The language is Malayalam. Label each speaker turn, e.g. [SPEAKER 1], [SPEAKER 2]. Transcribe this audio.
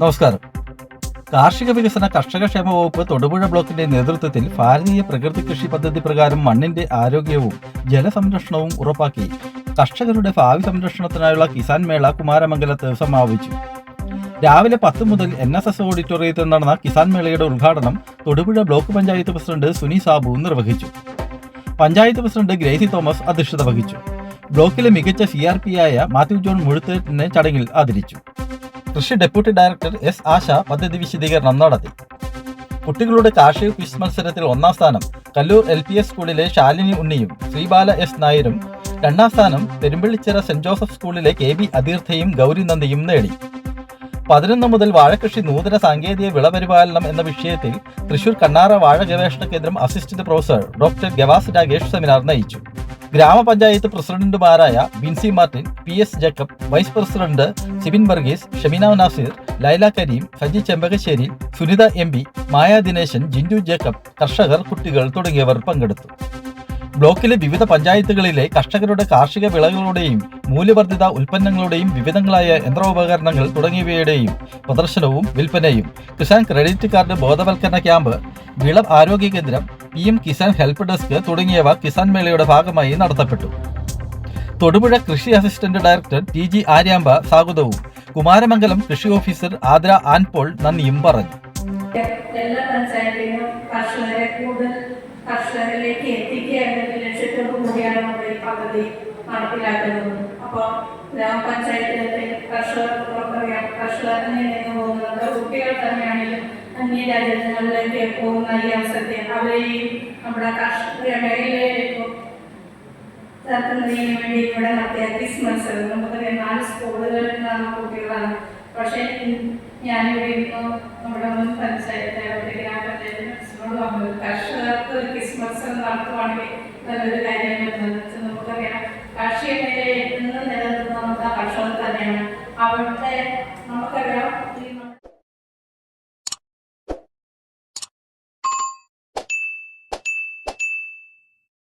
[SPEAKER 1] നമസ്കാരം. കാർഷിക വികസന കർഷക ക്ഷേമ വകുപ്പ് തൊടുപുഴ ബ്ലോക്കിന്റെ നേതൃത്വത്തിൽ ഭാരതീയ പ്രകൃതി കൃഷി പദ്ധതി പ്രകാരം മണ്ണിന്റെ ആരോഗ്യവും ജലസംരക്ഷണവും ഉറപ്പാക്കി കർഷകരുടെ ഭാവി സംരക്ഷണത്തിനായുള്ള കിസാൻ മേള കുമാരമംഗലത്ത് സമാപിച്ചു. രാവിലെ പത്ത് മുതൽ എൻ എസ് എസ് ഓഡിറ്റോറിയത്തിൽ നടന്ന കിസാൻ മേളയുടെ ഉദ്ഘാടനം തൊടുപുഴ ബ്ലോക്ക് പഞ്ചായത്ത് പ്രസിഡന്റ് സുനി സാബു നിർവഹിച്ചു. പഞ്ചായത്ത് പ്രസിഡന്റ് ഗ്രേസി തോമസ് അധ്യക്ഷത വഹിച്ചു. ബ്ലോക്കിലെ മികച്ച സി ആർ മാത്യു ജോൺ മുഴുത്തേറ്റിനെ ചടങ്ങിൽ ആദരിച്ചു. കൃഷി ഡെപ്യൂട്ടി ഡയറക്ടർ എസ് ആശ പദ്ധതി വിശദീകരണം നടത്തി. കുട്ടികളുടെ കാർഷിക ക്വിസ് മത്സരത്തിൽ ഒന്നാം സ്ഥാനം കല്ലൂർ എൽ പി എസ് സ്കൂളിലെ ശാലിനി ഉണ്ണിയും ശ്രീബാല എസ് നായരും രണ്ടാം സ്ഥാനം പെരുമ്പള്ളിച്ചിറ സെന്റ് ജോസഫ് സ്കൂളിലെ കെ ബി അതീർത്ഥയും ഗൗരി നന്ദിയും നേടി. പതിനൊന്ന് മുതൽ വാഴകൃഷി നൂതന സാങ്കേതിക വിളപരിപാലനം എന്ന വിഷയത്തിൽ തൃശൂർ കണ്ണാറ വാഴ ഗവേഷണ കേന്ദ്രം assistant professor doctor Gavas Ragesh seminar നയിച്ചു. ഗ്രാമപഞ്ചായത്ത് പ്രസിഡന്റുമാരായ Binsi Martin P S Jacob vice president Sibin Varghese Shameena Nasir Laila Kareem Haji Chembakassery Sunitha M P Maya Dineshan Jindu Jacob കർഷകർ കുട്ടികൾ തുടങ്ങിയവർ പങ്കെടുത്തു. ബ്ലോക്കിലെ വിവിധ പഞ്ചായത്തുകളിലെ കർഷകരുടെ കാർഷിക വിളകളുടെയും മൂല്യവർദ്ധിത ഉൽപ്പന്നങ്ങളുടെയും വിവിധങ്ങളായ യന്ത്രോപകരണങ്ങൾ തുടങ്ങിയവയുടെയും പ്രദർശനവും വിൽപ്പനയും കിസാൻ ക്രെഡിറ്റ് കാർഡ് ബോധവൽക്കരണ ക്യാമ്പ് വിള ആരോഗ്യ കേന്ദ്രം P M Kisan help desk തുടങ്ങിയവ കിസാൻ മേളയുടെ ഭാഗമായി നടത്തപ്പെട്ടു. തൊടുപുഴ കൃഷി assistant director T G Aryamba സ്വാഗതവും. കുമാരമംഗലം കൃഷി ഓഫീസർ ആദ്ര ആൻപോൾ നന്ദിയും പറഞ്ഞു.
[SPEAKER 2] എല്ലാ പഞ്ചായത്തിലും കർഷകരെ എത്തിക്കുക എന്ന കർഷകർ നിന്ന് പോകുന്നത് കുട്ടികൾ തന്നെയാണെങ്കിലും അന്യ രാജ്യങ്ങളിലേക്ക് പോകുന്ന ഈ അവസരത്തെ അവരെയും നമ്മുടെ കാർഷിക മേഖലയിലേക്ക് നടത്തുന്നതിന് വേണ്ടി ഇവിടെ നടത്തിയ ക്വിസ് മത്സരം നമുക്ക് നാല് സ്കൂളുകളിൽ നിന്നാണ് കുട്ടികളാണ് പക്ഷേ ഞാനിവിടെ ഇപ്പോൾ നമ്മുടെ മുൻ പഞ്ചായത്ത് അവിടെ ഗ്രാമപഞ്ചായത്ത് മനസ്സിനോട് പറഞ്ഞത് കർഷകർക്ക് ഒരു ക്വിസ് മത്സരം നടത്തുവാണെങ്കിൽ നല്ലൊരു കാര്യമായിരുന്നു നമുക്കറിയാം. കാർഷിക മേഖലയിൽ നിന്ന് നിലനിർത്തുന്ന നമ്മുടെ കർഷകർ തന്നെയാണ്. അവരുടെ നമുക്കറിയാം